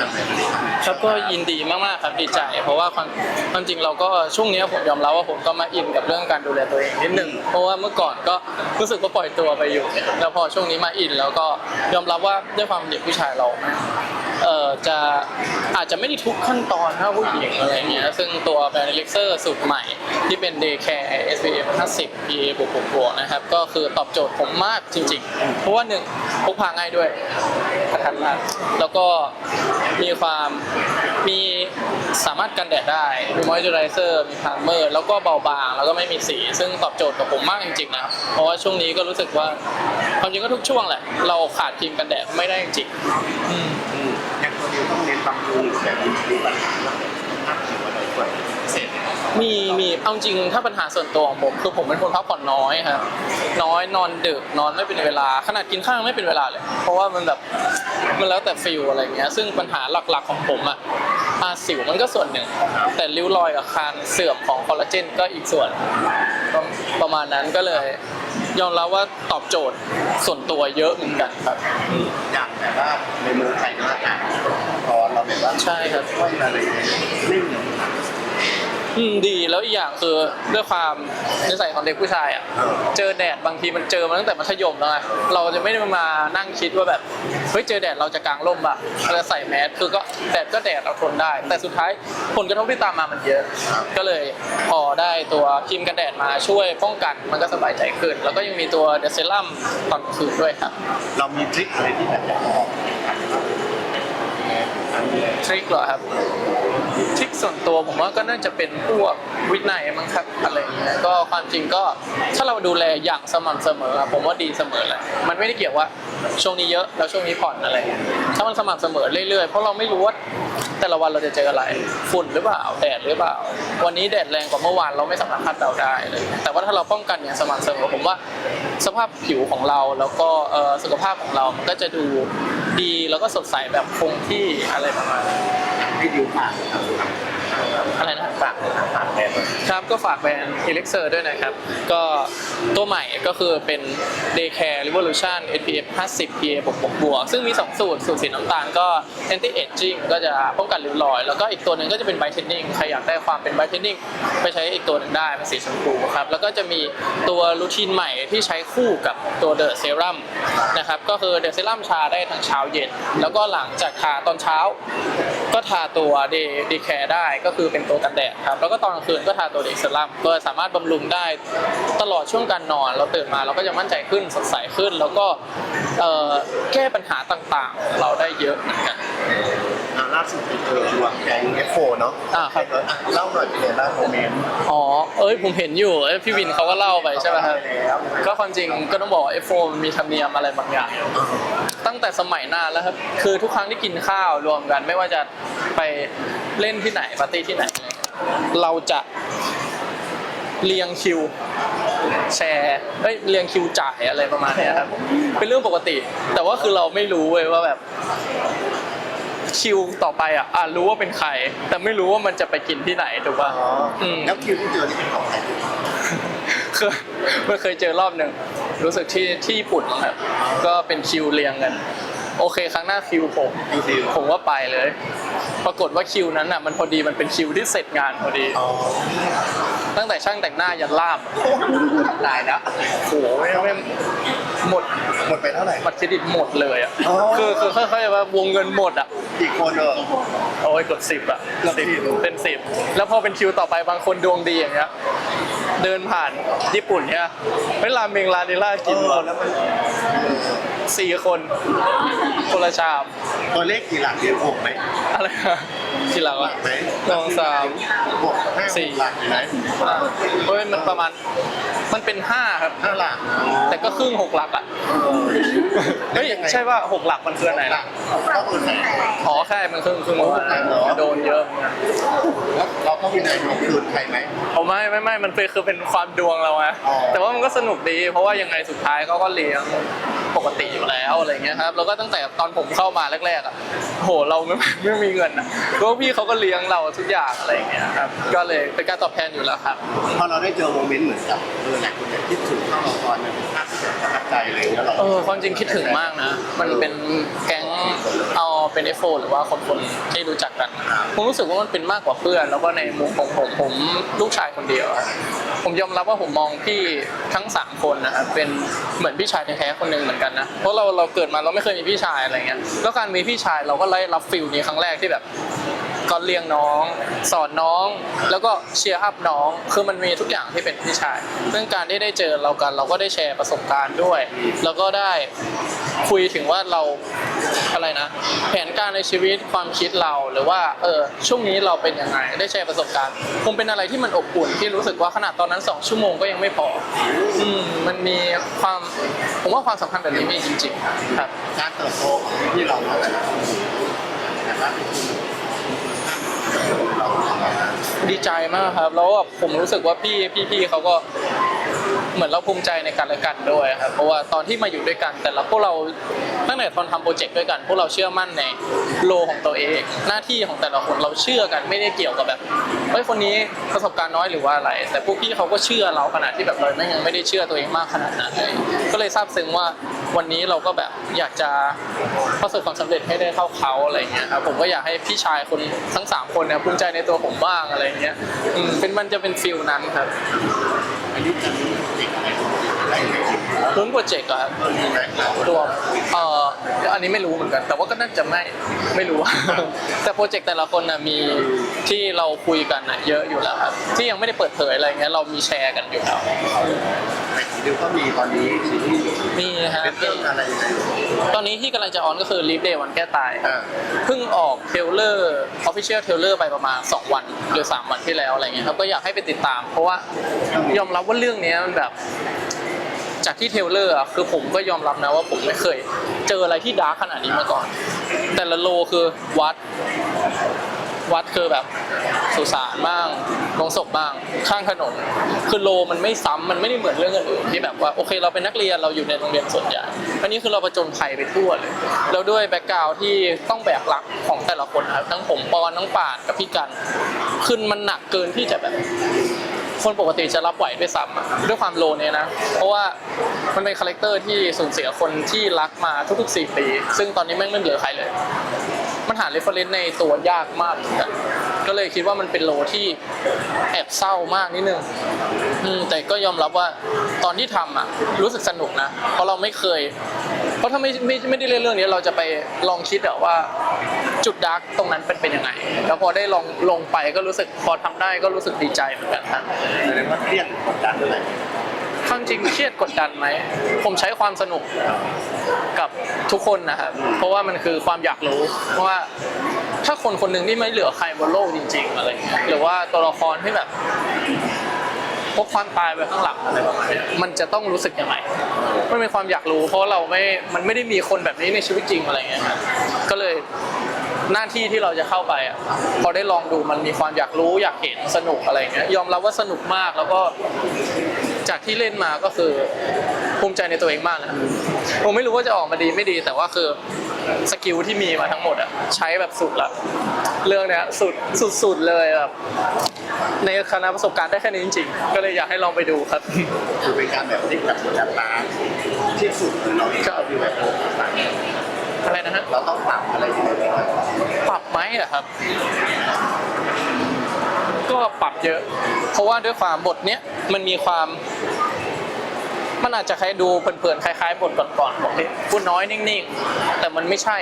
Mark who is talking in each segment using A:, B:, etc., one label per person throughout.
A: กันไหม
B: ครับก็ยินดีมากๆครับดีใจ เพราะว่าความความจริงเราก็ช่วงนี้ผมยอมรับว่าผมก็มาอินกับเรื่องการดูแลตัวเองนิดหนึ่งเพราะว่าเมื่อก่อนก็รู้สึกว่าปล่อยตัวไปอยู่ แล้วพอช่วงนี้มาอิน แล้วก็ยอมรับว่าด้วยความเด็กผู้ชายเรา เอ่อจะอาจจะไม่ได้ทุกขั้นตอนเท่าผู้หญิงอะไรเงี้ยซึ่งตัวแบรนด์เล็กเซอร์สูตรใหม่ ที่เป็น Day Care SPF 50 PA บวกบวกๆนะครับ ก็คือตอบโจทย์ผมมากจริงๆ เพราะว่าหนึ่งพกพาง่ายด้วยกระทันมากแล้วก็มีความมีสามารถกันแดดได้ มีมอยเจอไรเซอร์ มีพาร์เมอร์ แล้วก็เบาบาง แล้วก็ไม่มีสี ซึ่งตอบโจทย์กับผมมากจริงๆนะครับเพราะว่าช่วงนี้ก็รู้สึกว่า ความจริงก็ทุกช่วงแหละ เราขาดครีมกันแดดไม่ได้จริงๆ อืม
A: อืมอย่างตัวนี้ต้องเน้นบำรุงแต่มีปัญหาเรื่องหน้าผิวอะไรด้วยพิเศษไหม
B: มีมีเอาจริงถ้าปัญหาส่วนตัวของผมคือผมเป็นคนพักผ่อนน้อยครับน้อยนอนดึกนอนไม่เป็นเวลา ขนาดกินข้าวยังไม่เป็นเวลาเลย เพราะว่ามันแบบมันแล้วแต่ฟิลอะไรเงี้ยซึ่งปัญหาหลักๆของผมอะอาสิวมันก็ส่วนหนึ่ง แต่ริ้วรอยกับคารเสื่อมของคอลลาเจนก็อีกส่วนประประมาณนั้นก็เลย ยอมรับว่าตอบโจทย์ส่วนตัวเยอะเหมือนกันครับ
A: อย่าง แบบว่าในเมืองไทยก็อากาศร้อนเราแบบว่า
B: ใช่ครับ
A: ช่วยอะไรไม่เหมือน
B: อืมดีแล้วอีกอย่างคือด้วยความนิสัยของเด็กผู้ชายอะเจอแดดบางทีมันเจอมาตั้งแต่มัธยมแล้วไงเราจะไม่ได้มานั่งคิดว่าแบบเฮ้ยเจอแดดเราจะกางร่มอะเราจะใส่แมสคือก็แดดก็แดดเราทนได้ แต่สุดท้ายผลกระทบที่ตามมามันเยอะ ก็เลยพอได้ตัวครีมกันแดดมาช่วยป้องกันมันก็สบายใจขึ้น แล้วก็ยังมีตัวเดซเซรั่มตอนกลางคืนด้วยครับ
A: เรามีทริคอะไรที่แบบอยากจะบอกอันนี้
B: ทริคเหรอครับทริคส่วนตัวผมว่าก็น่าจะเป็นพวกวินัยมั้งครับอะไรอย่างเงี้ยก็ความจริงก็ถ้าเราดูแลอย่างสม่ำเสมออะผมว่าดีเสมอแหละมันไม่ได้เกี่ยวว่าช่วงนี้เยอะแล้วช่วงนี้ผ่อนอะไรเงี้ยถ้ามันสม่ำเสมอเรื่อยๆเพราะเราไม่รู้ว่าแต่ละวันเราจะเจออะไรฝุ่นหรือเปล่าแดดหรือเปล่า วันนี้แดดแรงกว่าเมื่อวานเราไม่สามารถคาดเดาได้เลยแต่ว่าถ้าเราป้องกันอย่างสม่ำเสมอผมว่าสภาพผิวของเราแล้วก็สุขภาพของเรามันก็จะดู ดีแล้วก็สดใสแบบคงที่อะไรประมาณนั้น
A: ให้ดิวผ่าน
B: อะไรนะฝาก
A: ผ่านแทน
B: ครับก็ฝากแบรนด์ Elixir ด้วยนะครับ ก็ตัวใหม่ก็คือเป็น Day Care Revolution SPF 50 PA บวกบวกบวกซึ่งมี 2 สูตร สูตรสีน้ำตาลก็ anti aging ก็จะป้องกันริ้วรอย แล้วก็อีกตัวหนึ่งก็จะเป็น brightening ใครอยากได้ความเป็น brightening ไปใช้อีกตัวหนึ่งได้เป็นสีชมพูครับ แล้วก็จะมีตัวรูทีนใหม่ที่ใช้คู่กับ ตัว The Serum นะครับก็คือ The Serum ชาได้ทั้งเช้าเย็น แล้วก็หลังจากทาตอนเช้า ก็ทาตัว Day Day Care ได้ก็คือเป็นตัวกันแดดครับแล้วก็ตอนกลางคืนก็ทาตัว Day Serum ก็สามารถบำรุงได้ตลอดช่วงการนอน เราตื่นมาเราก็จะมั่นใจขึ้นสดใสขึ้น แล้วก็แก้ปัญหาต่างๆ เราได้เยอะเหมือนกัน
A: อ่าล่าสุดไปเจอรวมแกง F4 เนาะ
B: อ่าครับ
A: เอออะเล่าหน่อยเป็นไงบ้างโมเมนต์
B: อ๋อ เอ้ยผมเห็นอยู่เอ้ยพี่วินเขาก็เล่าไปใช่ไหมครับ
A: แล้ว
B: ก็ความจริงก็ต้องบอกว่า F4 มันมีธรรมเนียมอะไรบางอย่าง ตั้งแต่สมัยนานแล้วครับ คือทุกครั้งที่กินข้าวรวมกันไม่ว่าจะไปเล่นที่ไหนปาร์ตี้ที่ไหนอะไรเงี้ยเราจะเรียงคิวแชร์เอ้ยเรียงคิวจ่ายอะไรประมาณเนี้ยครับ เป็นเรื่องปกติ แต่ว่าคือเราไม่รู้เว้ยว่าแบบ คิวต่อไปอะอะรู้ว่าเป็นใคร แต่ไม่รู้ว่ามันจะไปกินที่ไหนถูกป่ะ
A: อ๋ออ
B: ม
A: แล้วคิวที่เจอนี่เป็นของใคร
B: เคยไม่เคยเจอรอบหนึ่งรู้สึกที่ที่ญี่ปุ่นมั้งครับก็เป็นคิวเรียงกัน โอเคครั้งหน้าคิวผม
A: คิวดิว
B: ผมว่าไปเลย ปรากฏว่าคิวนั้นน่ะมันพอดีมันเป็นคิวที่เสร็จงานพอดี
A: อ๋อ
B: ตั้งแต่ช่างแต่งหน้ายันล่าม
A: ตายแล้ว
B: โอ้โหไม่ไม่ หมด
A: หมดไปเท่าไหร่
B: บัตรเครดิตหมดเลยอะ
A: อ๋อ
B: คือคือค่อยๆว่าวงเงินหมดอะ
A: อีกคนเออ
B: โอ้ยกดสิบอะ
A: เกือบ
B: สิบ
A: 10
B: เป็นสิบแล้วพอเป็นคิวต่อไปบางคนดวงดีอย่างเงี้ยเดินผ่านญี่ปุ่นเนี่ยเฮ้ยราเมงร้านนี้ล่ากิน
A: เออ
B: ว่ะ
A: แล้วมัน
B: สี่คนคนละชาม
A: ตัวเลขกี่หลักเดียวหกไหม
B: อะไรนะ กี่หลัง
A: หลั
B: วะ
A: กไหม
B: สองสาม
A: หกห้า
B: สี่
A: หลักอยู่ไหม
B: อ่าเฮ้ยมันประมาณ มันเป็นห้าครับ
A: ห้าหลัก
B: แต่ก็ครึ่งหกหลักอะเฮ้ยใช่ว่าหกหลักมันคืออนไหน
A: หลั
B: ล่ะ
A: กก็คือไหน
B: อ๋อแค่มันครึ่งครึ่งประมาณนั้น
A: เหรอ
B: โดนเยอะเหมือนกัน
A: แล้วเราก็วินัยทวงคืนใครไหม
B: เอาไม่ไม่ไม่มันเป็นคือเป็นความดวงเราไง
A: อ๋อ
B: แต่ว่ามันก็สนุกดี เพราะว่ายังไงสุดท้ายเขาก็เลี้ยง ปกติอยู่แล้วอะไรเงี้ยครับแล้วก็ตั้งแต่ตอนผมเข้ามาแรกๆอะโหเราไม่ไม่มีเงินอะเพราะว่าพี่เขาก็เลี้ยงเราทุกอย่างอะไรเงี้ยครับก็เลยเป็นการตอบแทนอยู่แล้วครับ
A: พอเราได้เจอโมเมนต์เหมือนกับเออหลายคนเนี่ยคิดถึงเข้าละครมันเป็นภาพที่แบบประทับใจอะไรอย่างเงี้ยเรา
B: เออความจริงคิดถึงมากนะ มันเป็นแก๊งเอา เป็นเอฟโฟหรือว่าคนคนๆที่รู้จักกัน ผมรู้สึกว่ามันเป็นมากกว่าเพื่อน แล้วก็ในมุมของผมผมลูกชายคนเดียวอะผมยอมรับว่าผมมองพี่ทั้งสามคนนะครับเป็นเหมือนพี่ชายแท้ๆคนหนึ่งเหมือนกันนะเพราะเราเราเกิดมาเราไม่เคยมีพี่ชายอะไรเงี้ยแล้วการมีพี่ชายเราก็ได้รับฟิลนี้ครั้งแรกที่แบบ ก็เลี้ยงน้อง สอนน้อง แล้วก็เชียร์อัพน้อง คือมันมีทุกอย่างที่เป็นพี่ชายเรื่องการที่ได้เจอเรากันเราก็ได้แชร์ประสบการณ์ด้วย แล้วก็ได้คุยถึงว่าเราอะไรนะ แผนการในชีวิตความคิดเราหรือว่าเออช่วงนี้เราเป็นยังไง ได้แชร์ประสบการณ์ คงเป็นอะไรที่มันอบอุ่นที่รู้สึกว่าขนาดตอนนั้นสองชั่วโมงก็ยังไม่พออืมมันมีความผมว่าความสำคัญแบบนี้มีจริงๆครับ
A: การเติบโตของที่เราแต่ละคนนะครับ
B: ดีใจมากครับ แล้วแบบผมรู้สึกว่าพี่พี่พี่เขาก็ เหมือนเราภูมิใจในกันและกันด้วยครับเพราะว่าตอนที่มาอยู่ด้วยกัน แต่ละพวกเราตั้งแต่ตอนทำโปรเจกต์ด้วยกัน พวกเราเชื่อมั่นในโลของตัวเอง หน้าที่ของแต่ละคนเราเชื่อกันไม่ได้เกี่ยวกับแบบเฮ้ยคนนี้ประสบการณ์น้อยหรือว่าอะไร แต่พวกพี่เขาก็เชื่อเราขนาดที่แบบเราไม่ยังไม่ได้เชื่อตัวเองมากขนาดนั้นเลยก็เลยซาบซึ้งว่าวันนี้เราก็แบบอยากจะประสบความสำเร็จให้ได้เท่าเขาอะไรเงี้ยครับผมก็อยากให้พี่ชายคนทั้งสามคนเนี่ยภูมิใจในตัวผมบ้างอะไรเงี้ยอืมเป็นมันจะเป็นฟิลนั้นครับ
A: อายุกอะไรได้ไหม
B: ลุ้นโปรเจกต์อะครับ
A: มีแรงเรา
B: รวมเอ่ออันนี้ไม่รู้เหมือนกัน แต่ว่าก็น่าจะไม่ไม่รู้ แต่โปรเจกต์แต่ละคนนะมีที่เราคุยกันนะเยอะอยู่แล้วครับที่ยังไม่ได้เปิดเผยอะไรเงี้ยเรามีแชร์กันอยู่แล้ว
A: แต่ของดิวก็มีตอนนี้ซีรีส์
B: มีฮะ
A: เป็นเรื่องอะไรยังไง
B: ตอนนี้ที่กำลังจะออนก็คือ Live Day วันแก้ตาย
A: อ่า
B: เพิ่งออกเทรลเลอร์ Official เทรลเลอร์ไปประมาณ 2 วันหรือ 3 วันที่แล้วอะไรเงี้ยครับก็อยากให้ไปติดตาม เพราะว่ายอมรับว่าเรื่องเนี้ยมันแบบ จากที่เทเลอร์อะคือผมก็ยอมรับนะว่าผมไม่เคย เจออะไรที่ดาร์ขนาดนี้มาก่อน แต่ละโลคือวัด วัดคือแบบสุสานบ้างโรงศพบ้าง ข้างถนน คือโลมันไม่ซ้ำมันไม่ได้เหมือนเรื่องอื่นที่แบบว่าโอเค เราเป็นนักเรียนเราอยู่ในโรงเรียนส่วนใหญ่อันนี้คือเราประจนภัยไปทั่วเลยแล้วด้วยแบ็กกราวด์ที่ต้องแบกรับของแต่ละคนครับทั้งผมปอนทั้งป่านกับพี่กัน ขึ้นมันหนักเกินที่จะแบบ คนปกติจะรับไหวด้วยซ้ำด้วยความโลเนี้ยนะ เพราะว่ามันเป็นคาแรคเตอร์ที่สูญเสียคนที่รักมาทุกๆ 4 ปี ซึ่งตอนนี้แม่งไม่เหลือใครเลย มันหาเรฟเฟอรนซ์ในตัวยากมากเหมือนกัน ก็เลยคิดว่ามันเป็นโลที่แอบเศร้ามากนิดนึงแต่ก็ยอมรับว่าตอนที่ทำอะรู้สึกสนุกนะ เพราะเราไม่เคย เพราะถ้าไม่ไม่ไม่ได้เล่นเรื่องนี้เราจะไปลองคิดอะว่าจุดดาร์กตรงนั้นเป็นเป็นยังไง แล้วพอได้ลองลงไปก็รู้สึกพอทำได้ก็รู้สึกดีใจเหมือนกันครับ
A: แสดงว่าเครียดกดดันอะไร
B: ความจริงเครียดกดดันไหมผมใช้ความสนุกกับทุกคนนะครับเพราะว่ามันคือความอยากรู้ว่าถ้าคนคนหนึ่งที่ไม่เหลือใครบนโลกจริง ๆ อะไรเงี้ยหรือว่าตัวละครที่แบบพกความตายไปข้างหลังอะไรประมาณนี้มันจะต้องรู้สึกยังไงมันเป็นความอยากรู้ เพราะเราไม่ มันไม่ได้มีคนแบบนี้ในชีวิตจริงอะไรเงี้ยก็เลยหน้าที่ที่เราจะเข้าไปอะพอได้ลองดูมันมีความอยากรู้อยากเห็นสนุกอะไรเงี้ยยอมรับว่าสนุกมากแล้วก็ จากที่เล่นมาก็คือภูมิใจในตัวเองมากนะผมไม่รู้ว่าจะออกมาดีไม่ดี แต่ว่าคือสกิลที่มีมาทั้งหมดอะใช้แบบสุดละเรื่องเนี้ยสุดสุดๆเลยแบบในคณะประสบการณ์ได้แค่นี้จริงๆ ก็เลยอยากให้ลองไปดูครับ
A: คือเป็นการแบบพลิกกับจับตาที่สุดคือเราที่เราที่แบบโอ้ต่าง
B: อะไรนะฮะ
A: เราต้องปรับอะไรยังไงไหมครับ
B: ปรับไหมอะครับ ก็ปรับเยอะ เพราะว่าด้วยความบทเนี้ยมันมีความ มันอาจจะใครดูเพลินๆคล้ายๆบทก่อนๆบอกที่พูดน้อยนิ่งๆ แต่มันไม่ใช่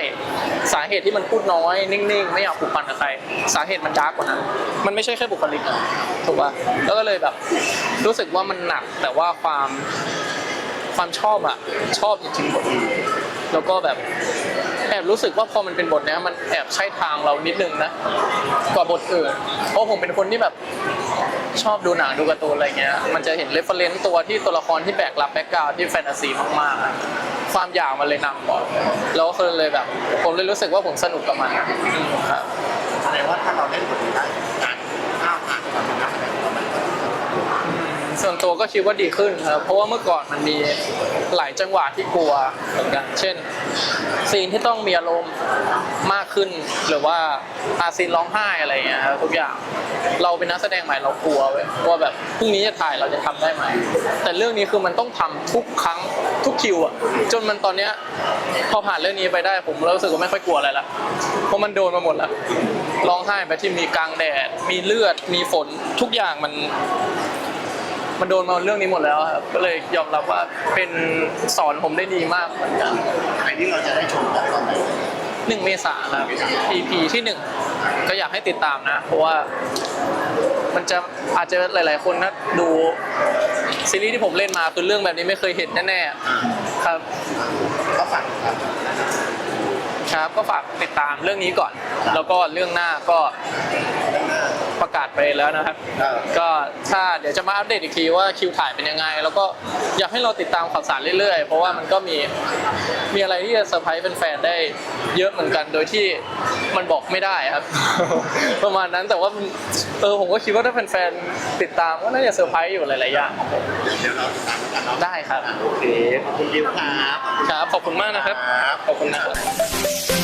B: สาเหตุที่มันพูดน้อยนิ่งๆ ไม่อยากผูกพันกับใคร สาเหตุมันดาร์กกว่านั้นมันไม่ใช่แค่บุคลิกอะถูกป่ะแล้วก็เลยแบบ รู้สึกว่ามันหนักแต่ว่าความความชอบอะชอบจริงๆบทแล้วก็แบบ แอบรู้สึกว่าพอมันเป็นบทเนี้ยมันแอบใช่ทางเรานิดนึงนะกว่าบทอื่น เพราะผมเป็นคนที่แบบชอบดูหนังดูการ์ตูนอะไรเงี้ย มันจะเห็นเรฟเฟรนซ์ตัวที่ตัวละครที่แบกรับแบ็กกราวที่แฟนตาซีมากๆ ความอยากมันเลยนำก่อนแล้วก็เลยแบบ ผมเลยรู้สึกว่าผมสนุกกับมันครับ
A: แสดงว่าถ้าเราเล่นบทนี้ได้การก้าวผ่านความเป็นนักแส่
B: วนตัวก็คิดว่าดีขึ้นครับเพราะว่าเมื่อก่อนมันมีหลายจังหวะที่กลัวเหมือนกัน เช่น ซีนที่ต้องมีอารมณ์มากขึ้น หรือว่าอาซีนร้องไห้อะไรเงี้ยครับทุกอย่างเราเป็นนักแสดงใหม่เรากลัวเว้ยว่าแบบพรุ่งนี้จะถ่ายเราจะทำได้ไหมแต่เรื่องนี้คือมันต้องทำทุกครั้งทุกคิวอะจนมันตอนเนี้ยพอผ่านเรื่องนี้ไปได้ผมรู้สึกว่าไม่ค่อยกลัวอะไรละเพราะมันโดนมาหมดแล้วร้องไห้ไปที่มีกลางแดด มีเลือดมีฝนทุกอย่างมัน มันโดนมาเรื่องนี้หมดแล้วครับก็เลยยอมรับว่าเป็นสอนผมได้ดีมากเหมือนกัน
A: ไอ้นี่เราจะได้ชมกันตอนไหน
B: หนึ่งเมษาครับ EP ที่หนึ่งก็อยากให้ติดตามนะ เพราะว่ามันจะอาจจะหลาย ๆ คนนะดูซีรีส์ที่ผมเล่นมาคือเรื่องแบบนี้ไม่เคยเห็นแน่ๆครับ
A: ก็ฝากครับ
B: ครับก็ฝากติดตามเรื่องนี้ก่อน แล้วก็เรื่องหน้าก็ ประกาศไปแล้วนะครับ
A: เออ
B: ก็ถ้าเดี๋ยวจะมาอัปเดตอีกทีว่าคิวถ่ายเป็นยังไง แล้วก็อยากให้เราติดตามข่าวสารเรื่อยๆ เพราะว่ามันก็มีมีอะไรที่จะเซอร์ไพรส์แฟนๆได้เยอะเหมือนกันโดยที่มันบอกไม่ได้ครับ ประมาณนั้นแต่ว่ามันเออผมก็คิดว่าถ้าแฟนๆติดตามก็น่าจะเซอร์ไพรส์อยู่หลายๆอย่าง
A: เดี๋ยวเราติดตามกันเนาะ
B: ได้ครับ
A: โอเคขอบคุณดิวครับ
B: ครับขอบคุณมากนะครับ
A: ครับ
B: ขอบคุณนะครับ